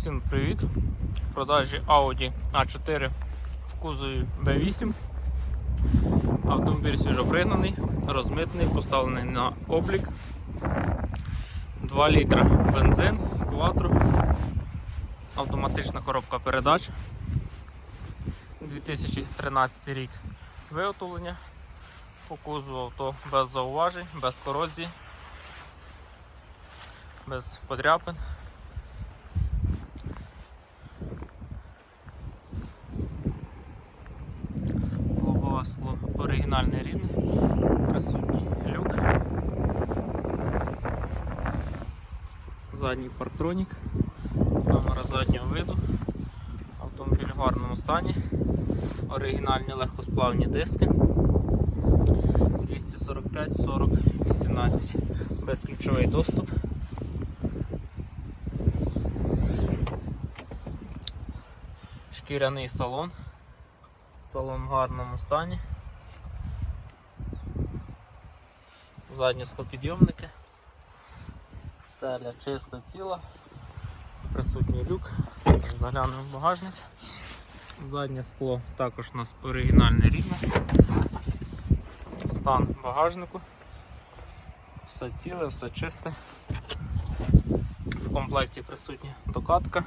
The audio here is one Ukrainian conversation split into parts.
Всім привіт! В продажі Audi A4 в кузові B8. Автомобіль свіжопригнаний, розмитний, поставлений на облік. 2 літра бензин, квадро, автоматична коробка передач. 2013 рік виготовлення. По кузову авто без зауважень, без корозії, без подряпин. Лобове скло оригінальне рідне, присутній люк. Задній парктронік, камера заднього виду, автомобіль в гарному стані, оригінальні легкосплавні диски. 245 40 18 безключовий доступ. Шкіряний салон. Салон в гарному стані. Задні склопідйомники. Стеля чиста ціла. Присутній люк. Заглянемо в багажник. Заднє скло також у нас оригінальне рідне. Стан багажнику. Все ціле, все чисте. В комплекті присутня докатка.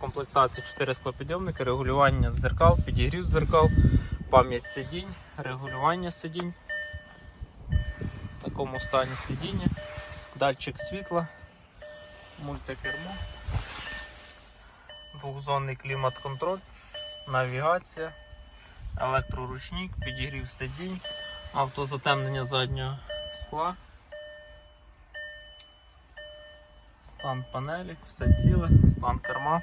Комплектації 4 склопідйомники, регулювання дзеркал, підігрів дзеркал, пам'ять сидінь, регулювання сидінь. В такому стані сидіння, датчик світла, мультикермо, двохзонний клімат-контроль, навігація, електроручник, підігрів сидінь, автозатемнення заднього скла. Стан панелі, все ціле, стан керма.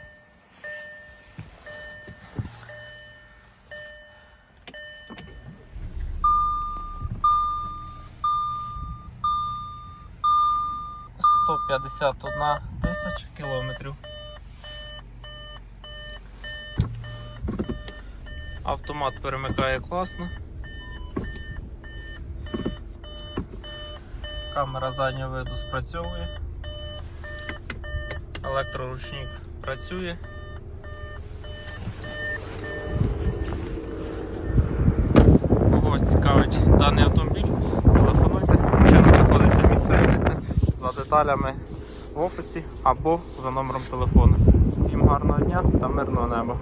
Сто п'ятдесят одна тисяча кілометрів. Автомат перемикає класно. Камера заднього виду спрацьовує. Електроручник працює. Кого цікавить даний автомобіль, деталями в описі або за номером телефону. Всім гарного дня та мирного неба!